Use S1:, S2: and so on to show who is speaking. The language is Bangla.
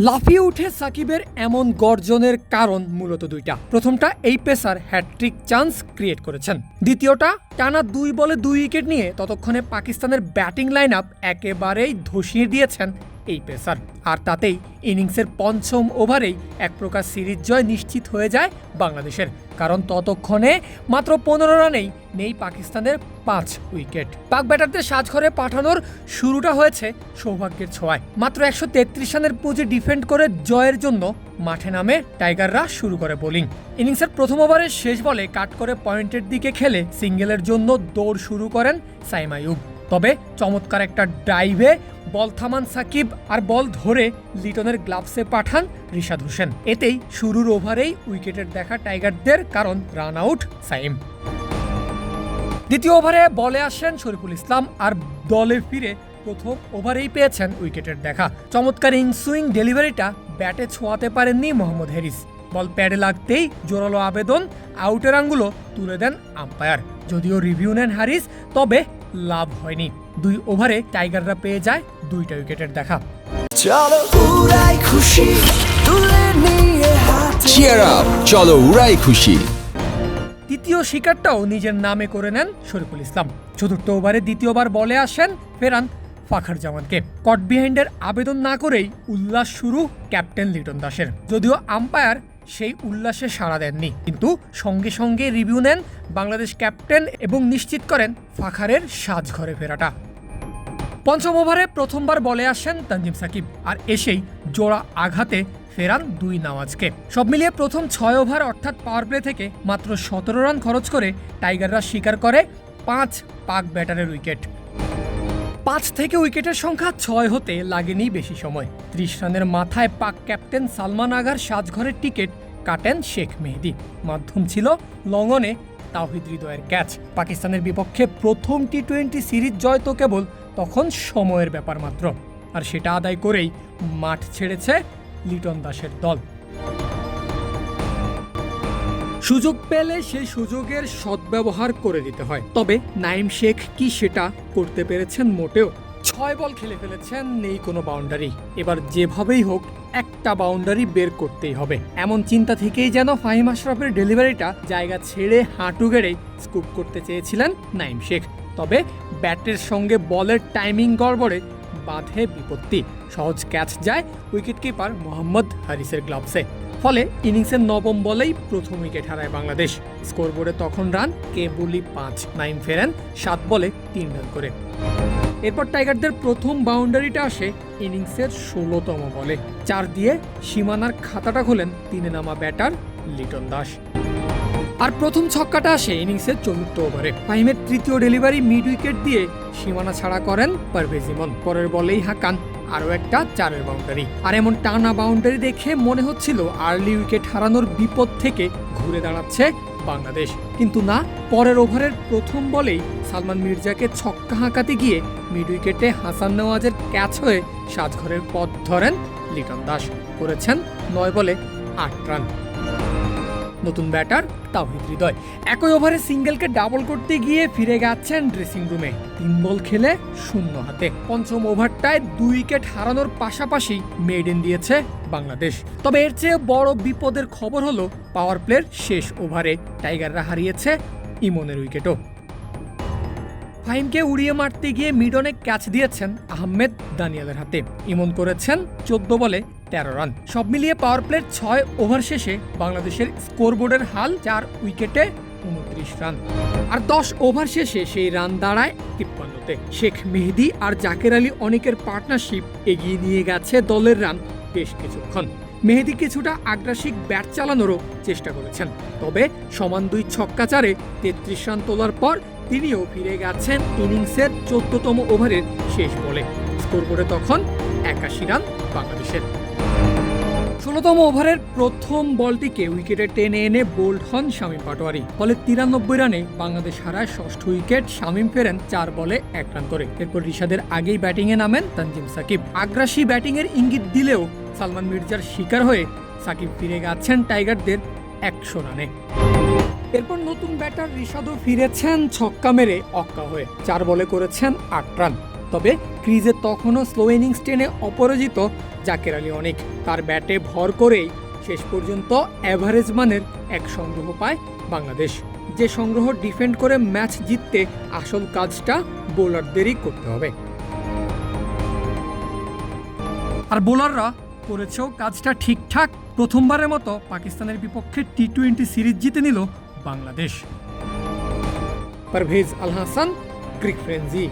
S1: লাফিয়ে উঠে সাকিবের এমন গর্জনের কারণ মূলত দুইটা। প্রথমটা, এই পেসার হ্যাট্রিক চান্স ক্রিয়েট করেছেন। দ্বিতীয়টা, টানা দুই বলে দুই উইকেট নিয়ে ততক্ষণে পাকিস্তানের ব্যাটিং লাইন আপ একেবারেই ধসিয়ে দিয়েছেন এই পেসার। আর তাতেই ইনিংসের পঞ্চম ওভারেই এক প্রকার সিরিজ জয় নিশ্চিত হয়ে যায় বাংলাদেশের। কারণ ততক্ষণে মাত্র পনেরো রানেই নেই পাকিস্তানের পাঁচ উইকেট। পাক ব্যাটারদের সাজঘরে পাঠানোর শুরুটা হয়েছে সৌভাগ্যের ছোঁয়ায়। মাত্র একশো তেত্রিশ রানের পুঁজি ডিফেন্ড করে জয়ের জন্য মাঠে নামে টাইগাররা শুরু করে বোলিং। ইনিংসের প্রথম ওভারের শেষ বলে কাট করে পয়েন্টের দিকে খেলে সিঙ্গেলের জন্য দৌড় শুরু করেন সাইম আইয়ুব তবে চমৎকার একটা ড্রাইভে বল থামান সাকিব আর বল ধরে লিটনের গ্লাভসে পাঠান রিশাদ হোসেন। এতেই শুরুর ওভারেই উইকেটের দেখা টাইগারদের, কারণ রান আউট সাইম। দ্বিতীয় ওভারে বলে আসেন শরীফুল ইসলাম আর দলে ফিরে প্রথম ওভারেই পেয়েছেন উইকেটের দেখা। চমৎকার ইনসুইং ডেলিভারিটা ব্যাটে ছোঁয়াতে পারেননি মোহাম্মদ হ্যারিস। বল প্যাডে লাগতেই জোরালো আবেদন, আউটের আঙ্গুলো তুলে দেন আম্পায়ার। যদিও রিভিউ নেন হ্যারিস, তবে লাভ হয়নি। দুই ওভারে টাইগাররা পেয়ে যায় দুইটা উইকেটের দেখা।
S2: চলো উড়াই খুশি তুলে নিয়ে
S3: চিয়ার আপ চলো উড়াই খুশি।
S1: তৃতীয় শিকারটাও নিজের নামে করে নেন শরীফুল ইসলাম। চতুর্থ ওভারে দ্বিতীয়বার বলে আসেন ফেরান ফাখার জামানকে কট বিহাইন্ডের আবেদন না করেই উল্লাস শুরু ক্যাপ্টেন লিটন দাসের। যদিও আম্পায়ার সেই উল্লাসে সাড়া দেননি। কিন্তু সঙ্গে সঙ্গে রিভিউ নেন বাংলাদেশ ক্যাপ্টেন এবং নিশ্চিত করেন ফাখারের সাজঘরে ফেরাটা। পঞ্চম ওভারে প্রথমবার বলে আসেন তানজিম সাকিব আর এসেই জোড়া আঘাতে ফেরান দুই নওয়াজকে সব মিলিয়ে প্রথম ছয় ওভার অর্থাৎ পাওয়ার প্লে থেকে মাত্র সতেরো রান খরচ করে টাইগাররা স্বীকার করে পাঁচ পাক ব্যাটারের উইকেট। পাঁচ থেকে উইকেটের সংখ্যা ছয় হতে লাগেনি বেশি সময়। ত্রিশ রানের মাথায় পাক ক্যাপ্টেন সালমান আগার সাজঘরের টিকিট কাটেন শেখ মেহেদি। মাধ্যম ছিল লঙ্গনে তাওহিদ হৃদয়ের ক্যাচ। পাকিস্তানের বিপক্ষে প্রথম টি টোয়েন্টি সিরিজ জয় তো কেবল তখন সময়ের ব্যাপার মাত্র। আর সেটা আদায় করেই মাঠ ছেড়েছে লিটন দাসের দল। সুযোগ পেলে সেই সুযোগের সদ্ব্যবহার করে দিতে হয়। তবে নাইম শেখ কি সেটা করতে পেরেছেন মোটেও? ছয় বল খেলে ফেলেছেন, নেই কোনো বাউন্ডারি। এবার যেভাবেই হোক, একটা বাউন্ডারি বের করতেই হবে। এমন চিন্তা থেকেই যেন ফাহিম আশরাফের ডেলিভারিটা জায়গা ছেড়ে হাঁটু গেড়ে স্কুপ করতে চেয়েছিলেন নাইম শেখ। তবে ব্যাটের সঙ্গে বলের টাইমিং গড়বড়ে বাধে বিপত্তি। সহজ ক্যাচ যায় উইকেটকিপার মোহাম্মদ হারিসের গ্লাভসে। ফলে ইনিংসের নবম বলেই প্রথম উইকেট হারায় বাংলাদেশ। স্কোরবোর্ডে তখন রান, কেবুলি পাঁচ নাইম ফেরেন, সাত বলে তিন রান করে। এরপর টাইগারদের প্রথম বাউন্ডারিটা আসে ইনিংসের ষোলোতম বলে। চার দিয়ে সীমানার খাতাটা খোলেন তিনে নামা ব্যাটার লিটন দাস। আর প্রথম ছক্কাটা আসে ইনিংসের চতুর্থ ওভারে। ফাহিমের তৃতীয় ডেলিভারি মিড উইকেট দিয়ে সীমানা ছাড়া করেন পারভেজ ইমন। পরের বলেই হাঁকান আরও একটা চারের বাউন্ডারি আর এমন টানা বাউন্ডারি দেখে মনে হচ্ছিল আর্লি উইকেট হারানোর বিপদ থেকে ঘুরে দাঁড়াচ্ছে বাংলাদেশ। কিন্তু না, পরের ওভারের প্রথম বলেই সালমান মির্জাকে ছক্কা হাঁকাতে গিয়ে মিড উইকেটে হাসান নওয়াজের ক্যাচ হয়ে সাজঘরের পথ ধরেন লিটন দাস। করেছেন নয় বলে আট রান। নতুন ব্যাটার তাওহিদ হৃদয়। একই ওভারে সিঙ্গেলকে ডাবল করতে গিয়ে ফিরে গেছেন ড্রেসিং রুমে। তিন বল খেলে শূন্য হাতে। পঞ্চম ওভারটায় দুই উইকেট হারানোর পাশাপাশি মেডেন দিয়েছে বাংলাদেশ। তবে এর চেয়ে বড় বিপদের খবর হলো পাওয়ার প্লের শেষ ওভারে টাইগাররা হারিয়েছে ইমনের উইকেটও। ফাহিমকে উড়িয়ে মারতে গিয়ে মিডনে ক্যাচ দিয়েছেন আহমেদ দানিয়ালের হাতে। ইমন করেছেন চোদ্দ বলে তেরো রান। সব মিলিয়ে পাওয়ার প্লের ছয় ওভার শেষে বাংলাদেশের স্কোরবোর্ডের হাল চার উইকেটে উনত্রিশ রান। আর দশ ওভার শেষে সেই রান দাঁড়ায় তিপ্পান্নতে। শেখ মেহেদি আর জাকের আলী অনেকের পার্টনারশিপ এগিয়ে নিয়ে গেছে দলের রান বেশ কিছুক্ষণ। মেহেদি কিছুটা আগ্রাসিক ব্যাট চালানোরও চেষ্টা করেছেন। তবে সমান দুই ছক্কা চারে তেত্রিশ রান তোলার পর তিনিও ফিরে গেছেন ইনিংসের চোদ্দতম ওভারের শেষ বলে। স্কোরবোর্ডে তখন একাশি রান বাংলাদেশের। ষোলোতম ওভারের প্রথম বলটিকে উইকেটে টেনে এনে বোল্ড হন শামীম পাটোয়ারি। ফলে তিরানব্বই রানে বাংলাদেশ হারায় ষষ্ঠ উইকেট শামীম ফেরেন চার বলে এক রান করে। এরপর রিশাদের আগেই ব্যাটিংয়ে নামেন তানজিম সাকিব। আগ্রাসী ব্যাটিংয়ের ইঙ্গিত দিলেও সালমান মির্জার শিকার হয়ে সাকিব ফিরে গেছেন টাইগারদের একশো রানে। এরপর নতুন ব্যাটার রিশাদও ফিরেছেন ছক্কা মেরে অক্কা হয়ে। চার বলে করেছেন আট রান। তবে ক্রিজে তখনও স্লো ইনিংস টেনে অপরাজিত জাকের আলী অনেক। তার ব্যাটে ভর করেই শেষ পর্যন্ত অ্যাভারেজ মানের এক সংগ্রহ পায় বাংলাদেশ। যে সংগ্রহ ডিফেন্ড করে ম্যাচ জিততে আসল কাজটা বোলারদেরই করতে হবে। আর বোলাররা করেছেও কাজটা ঠিকঠাক, প্রথমবারের মতো পাকিস্তানের বিপক্ষে টি টোয়েন্টি সিরিজ জিতে নিল বাংলাদেশ। পারভেজ আল হাসান ক্রিক ফ্রেন্সি।